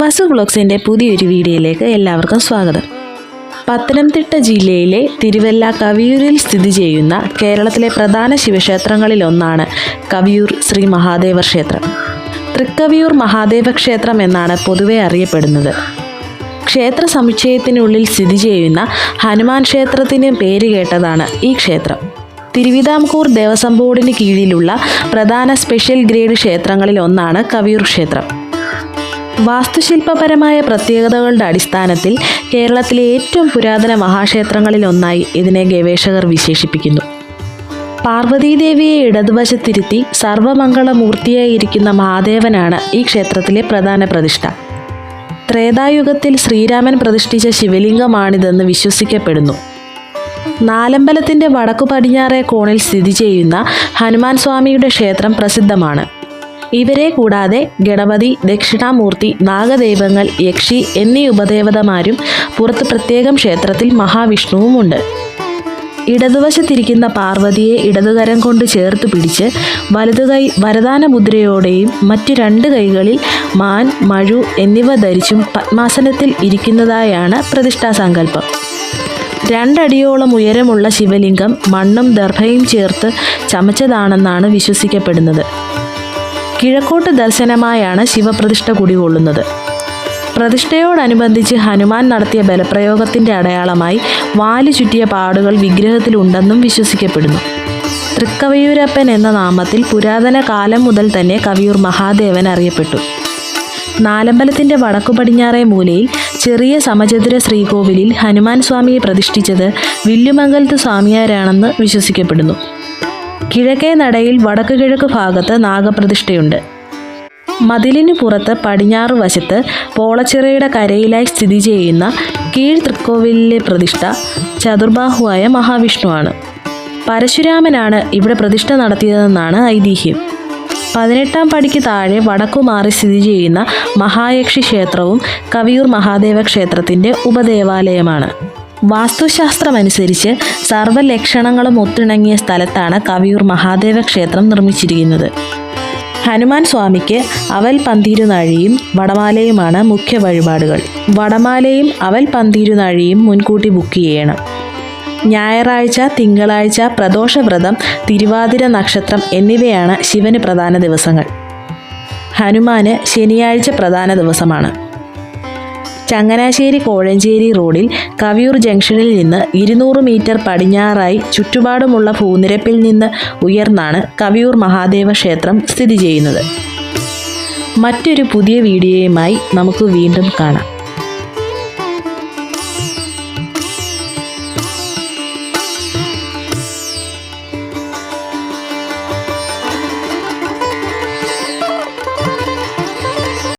വസു ബ്ലോഗ്സിന്റെ പുതിയൊരു വീഡിയോയിലേക്ക് എല്ലാവർക്കും സ്വാഗതം. പത്തനംതിട്ട ജില്ലയിലെ തിരുവല്ല കവിയൂരിൽ സ്ഥിതി ചെയ്യുന്ന കേരളത്തിലെ പ്രധാന ശിവക്ഷേത്രങ്ങളിലൊന്നാണ് കവിയൂർ ശ്രീ മഹാദേവ ക്ഷേത്രം. തൃക്കവിയൂർ മഹാദേവ ക്ഷേത്രം എന്നാണ് പൊതുവെ അറിയപ്പെടുന്നത്. ക്ഷേത്ര സമുച്ചയത്തിനുള്ളിൽ സ്ഥിതി ചെയ്യുന്ന ഹനുമാൻ ക്ഷേത്രത്തിന് പേര് കേട്ടതാണ് ഈ ക്ഷേത്രം. തിരുവിതാംകൂർ ദേവസ്വം ബോർഡിന് കീഴിലുള്ള പ്രധാന സ്പെഷ്യൽ ഗ്രേഡ് ക്ഷേത്രങ്ങളിൽ ഒന്നാണ് കവിയൂർ ക്ഷേത്രം. വാസ്തുശില്പപരമായ പ്രത്യേകതകളുടെ അടിസ്ഥാനത്തിൽ കേരളത്തിലെ ഏറ്റവും പുരാതന മഹാക്ഷേത്രങ്ങളിലൊന്നായി ഇതിനെ ഗവേഷകർ വിശേഷിപ്പിക്കുന്നു. പാർവതീദേവിയെ ഇടതുവശത്തിരുത്തി സർവമംഗളമൂർത്തിയായിരിക്കുന്ന മഹാദേവനാണ് ഈ ക്ഷേത്രത്തിലെ പ്രധാന പ്രതിഷ്ഠ. ത്രേതായുഗത്തിൽ ശ്രീരാമൻ പ്രതിഷ്ഠിച്ച ശിവലിംഗമാണിതെന്ന് വിശ്വസിക്കപ്പെടുന്നു. നാലമ്പലത്തിന്റെ വടക്കു പടിഞ്ഞാറേ കോണിൽ സ്ഥിതി ചെയ്യുന്ന ഹനുമാൻ സ്വാമിയുടെ ക്ഷേത്രം പ്രസിദ്ധമാണ്. ഇവരെ കൂടാതെ ഗണപതി ദക്ഷിണാമൂർത്തി നാഗദൈവങ്ങൾ യക്ഷി എന്നീ ഉപദേവതമാരും പുറത്ത് പ്രത്യേകം ക്ഷേത്രത്തിൽ മഹാവിഷ്ണുവുമുണ്ട്. ഇടതുവശത്തിരിക്കുന്ന പാർവതിയെ ഇടതുകരം കൊണ്ട് ചേർത്ത് പിടിച്ച് വലതുകൈ വരദാന മുദ്രയോടെയും മറ്റു രണ്ട് കൈകളിൽ മാൻ മഴു എന്നിവ ധരിച്ചും പത്മാസനത്തിൽ ഇരിക്കുന്നതായാണ് പ്രതിഷ്ഠാസങ്കല്പം. രണ്ടടിയോളം ഉയരമുള്ള ശിവലിംഗം മണ്ണും ദർഭയും ചേർത്ത് ചമച്ചതാണെന്നാണ് വിശ്വസിക്കപ്പെടുന്നത്. കിഴക്കോട്ട് ദർശനമായാണ് ശിവപ്രതിഷ്ഠ കുടികൊള്ളുന്നത്. പ്രതിഷ്ഠയോടനുബന്ധിച്ച് ഹനുമാൻ നടത്തിയ ബലപ്രയോഗത്തിന്റെ അടയാളമായി വാൽ ചുറ്റിയ പാടുകൾ വിഗ്രഹത്തിലുണ്ടെന്നും വിശ്വസിക്കപ്പെടുന്നു. തൃക്കവയൂരപ്പൻ എന്ന നാമത്തിൽ പുരാതന കാലം മുതൽ തന്നെ കവിയൂർ മഹാദേവൻ അറിയപ്പെട്ടു. നാലമ്പലത്തിന്റെ വടക്കു പടിഞ്ഞാറേ മൂലയിൽ ചെറിയ സമചതുര ശ്രീകോവിലിൽ ഹനുമാൻ സ്വാമിയെ പ്രതിഷ്ഠിച്ചത് വില്ലുമംഗലത്ത് സ്വാമിയാരാണെന്ന് വിശ്വസിക്കപ്പെടുന്നു. കിഴക്കേ നടയിൽ വടക്കു കിഴക്ക് ഭാഗത്ത് നാഗപ്രതിഷ്ഠയുണ്ട്. മതിലിനു പുറത്ത് പടിഞ്ഞാറ് വശത്ത് പോളച്ചിറയുടെ കരയിലായി സ്ഥിതി ചെയ്യുന്ന കീഴ് തൃക്കോവിലിലെ പ്രതിഷ്ഠ ചതുർബാഹുവായ മഹാവിഷ്ണുവാണ്. പരശുരാമനാണ് ഇവിടെ പ്രതിഷ്ഠ നടത്തിയതെന്നാണ് ഐതിഹ്യം. പതിനെട്ടാം പടിക്ക് താഴെ വടക്കു മാറി സ്ഥിതി ചെയ്യുന്ന മഹായക്ഷി ക്ഷേത്രവും കവിയൂർ മഹാദേവ ക്ഷേത്രത്തിന്റെ ഉപദേവാലയമാണ്. വാസ്തുശാസ്ത്രമനുസരിച്ച് സർവലക്ഷണങ്ങളും ഒത്തിണങ്ങിയ സ്ഥലത്താണ് കവിയൂർ മഹാദേവ ക്ഷേത്രം നിർമ്മിച്ചിരിക്കുന്നത്. ഹനുമാൻ സ്വാമിക്ക് അവൽ പന്തീരുനാഴിയും വടമാലയുമാണ് മുഖ്യ വഴിപാടുകൾ. വടമാലയും അവൽ പന്തീരുനാഴിയും മുൻകൂട്ടി ബുക്ക് ചെയ്യണം. ഞായറാഴ്ച തിങ്കളാഴ്ച പ്രദോഷവ്രതം തിരുവാതിര നക്ഷത്രം എന്നിവയാണ് ശിവന് പ്രധാന ദിവസങ്ങൾ. ഹനുമാന് ശനിയാഴ്ച പ്രധാന ദിവസമാണ്. ചങ്ങനാശ്ശേരി കോഴഞ്ചേരി റോഡിൽ കവിയൂർ ജംഗ്ഷനിൽ നിന്ന് ഇരുന്നൂറ് മീറ്റർ പടിഞ്ഞാറായി ചുറ്റുപാടുമുള്ള ഭൂനിരപ്പിൽ നിന്ന് ഉയർന്നാണ് കവിയൂർ മഹാദേവ ക്ഷേത്രം സ്ഥിതി ചെയ്യുന്നത്. മറ്റൊരു പുതിയ വീഡിയോയുമായി നമുക്ക് വീണ്ടും കാണാം.